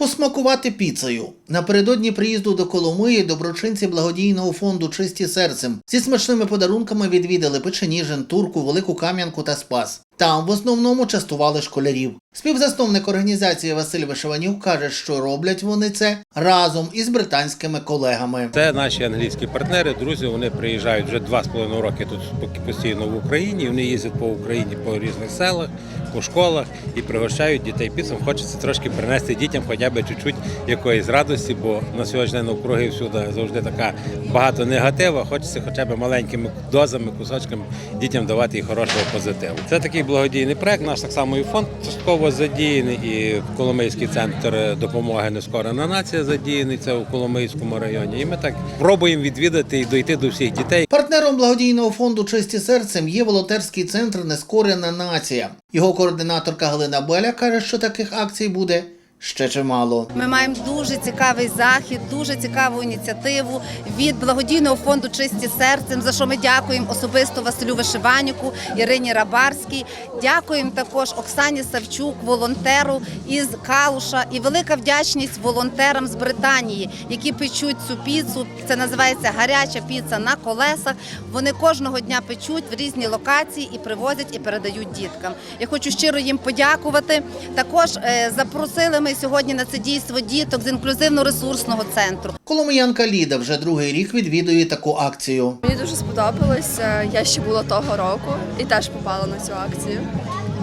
Посмакувати піцею напередодні приїзду до Коломиї доброчинці благодійного фонду Чисті серцем зі смачними подарунками відвідали Печеніжин, Турку, Велику Кам'янку та Спас. Там в основному частували школярів. Співзасновник організації Василь Вишиванюк каже, що роблять вони це разом із британськими колегами. Це наші англійські партнери, друзі. Вони приїжджають вже два з половиною роки тут постійно в Україні. Вони їздять по Україні по різних селах, по школах і пригощають дітей піцем. Хочеться трошки принести дітям хоча б чуть-чуть якоїсь радості, бо на сьогодні навкруги всюди завжди така багато негатива. Хочеться хоча б маленькими дозами, кусочками дітям давати і хорошого позитиву. Це такий благодійний проект. Наш так само і фонд частково задіяний, і Коломийський центр допомоги Нескорена нація задіяний. Це у Коломийському районі. І ми так пробуємо відвідати і дойти до всіх дітей. Партнером благодійного фонду Чисті серцем є волонтерський центр Нескорена нація. Його координаторка Галина Беля каже, що таких акцій буде ще чимало. Ми маємо дуже цікавий захід, дуже цікаву ініціативу від благодійного фонду Чисті серцем, за що ми дякуємо особисто Василю Вишиванюку, Ірині Рабарській. Дякуємо також Оксані Савчук, волонтеру із Калуша. І велика вдячність волонтерам з Британії, які печуть цю піцу. Це називається гаряча піца на колесах. Вони кожного дня печуть в різні локації і привозять і передають діткам. Я хочу щиро їм подякувати. Також е, запросили ми сьогодні на це дійство діток з інклюзивно-ресурсного центру. Коломиянка Ліда вже другий рік відвідує таку акцію. Мені дуже сподобалося. Я ще була того року і теж попала на цю акцію.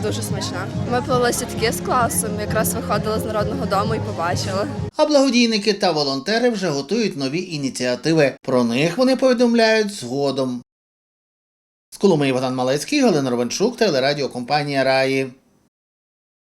Дуже смачна. Ми плели сітки з класом, якраз виходила з народного дому і побачила. А благодійники та волонтери вже готують нові ініціативи. Про них вони повідомляють згодом. З Коломиї Богдан Малецький, Галина Ровенчук, телерадіокомпанія Раї.